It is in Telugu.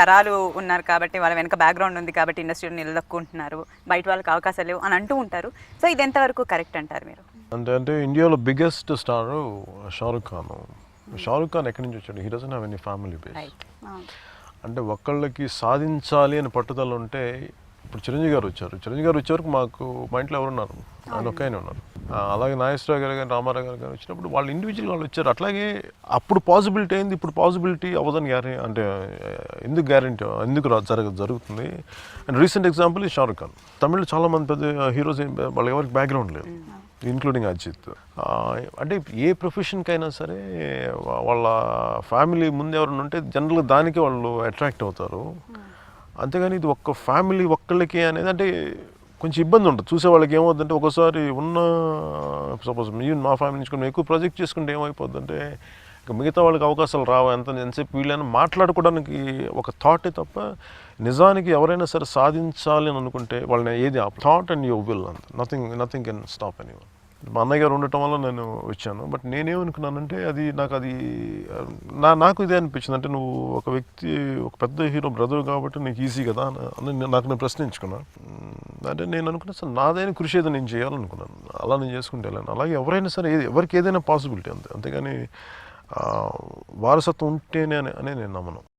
తరాలు ఉన్నారు కాబట్టి వాళ్ళ వెనక బ్యాక్గ్రౌండ్ ఉంది కాబట్టి ఇండస్ట్రీలో నిలదొక్కుంటున్నారు. బయట వాళ్ళకి అవకాశాలు లేవు అని అంటూ ఉంటారు. సో ఇది ఎంతవరకు కరెక్ట్ అంటారు మీరు? అంటే అంటే ఇండియాలో బిగ్గెస్ట్ స్టార్ షారుఖ్ ఖాన్. షారుఖ్ ఖాన్ ఎక్కడి నుంచి వచ్చాడు? He doesn't have any family base అంటే ఒక్కళ్ళకి సాధించాలి అని పట్టుదల ఉంటే ఇప్పుడు చిరంజీవి గారు వచ్చారు. చిరంజీవి గారు వచ్చే వరకు మాకు మా ఇంట్లో ఎవరున్నారు? ఆయన ఒక్కనే ఉన్నారు. అలాగే నాగేశ్వరరావు గారు కానీ రామారావు గారు కానీ వచ్చినప్పుడు వాళ్ళు ఇండివిజువల్ వాళ్ళు వచ్చారు. అట్లాగే అప్పుడు పాసిబిలిటీ అయింది ఇప్పుడు పాసిబిలిటీ అవ్వదని గ్యారెంటీ అంటే ఎందుకు గ్యారెంటీ ఎందుకు జరగదు జరగ జరుగుతుంది? అండ్ రీసెంట్ ఎగ్జాంపుల్ ఈ షారుఖ్ ఖాన్ తమిళ్ చాలామంది పెద్ద హీరోస్ వాళ్ళకి ఎవరికి బ్యాక్గ్రౌండ్ లేదు ఇంక్లూడింగ్ అజిత్ అంటే ఏ ప్రొఫెషన్కైనా సరే వాళ్ళ ఫ్యామిలీ ముందు ఎవరైనా ఉంటే జనరల్గా దానికి వాళ్ళు అట్రాక్ట్ అవుతారు. అంతేగాని ఇది ఒక్క ఫ్యామిలీ ఒక్కళ్ళకి అనేది అంటే కొంచెం ఇబ్బంది ఉంటుంది. చూసే వాళ్ళకి ఏమవుతుందంటే ఒకసారి ఉన్న సపోజ్ మీరు మా ఫ్యామిలీ నుంచి కొన్ని ఎక్కువ ప్రాజెక్ట్ చేసుకుంటే ఏమైపోద్దంటే ఇక మిగతా వాళ్ళకి అవకాశాలు రావు ఎంత ఎంతసేపు వీళ్ళని మాట్లాడుకోవడానికి ఒక థాటే తప్ప నిజానికి ఎవరైనా సరే సాధించాలి అని అనుకుంటే వాళ్ళని ఏది థాట్ అండ్ యూ విల్ అంత. నథింగ్ నథింగ్ కెన్ స్టాప్ అని మా అన్నయ్య గారు ఉండటం వల్ల నేను వచ్చాను. బట్ నేనేమనుకున్నానంటే అది నాకు అది నా నాకు ఇదే అనిపించింది. అంటే నువ్వు ఒక వ్యక్తి ఒక పెద్ద హీరో బ్రదర్ కాబట్టి నీకు ఈజీ కదా అని- నేను- నాకు నేను ప్రశ్నించుకున్నాను అంటే నేను అనుకున్నా సార్ నాదైన కృషి ఏదో నేను చేయాలనుకున్నాను. అలా నేను చేసుకుంటే వెళ్ళాను అలాగే ఎవరైనా సరే ఏది- ఎవరికి ఏదైనా పాసిబిలిటీ అంతే. అంతేగాని వారసత్వం ఉంటేనే అని అనే నేను నమ్మను.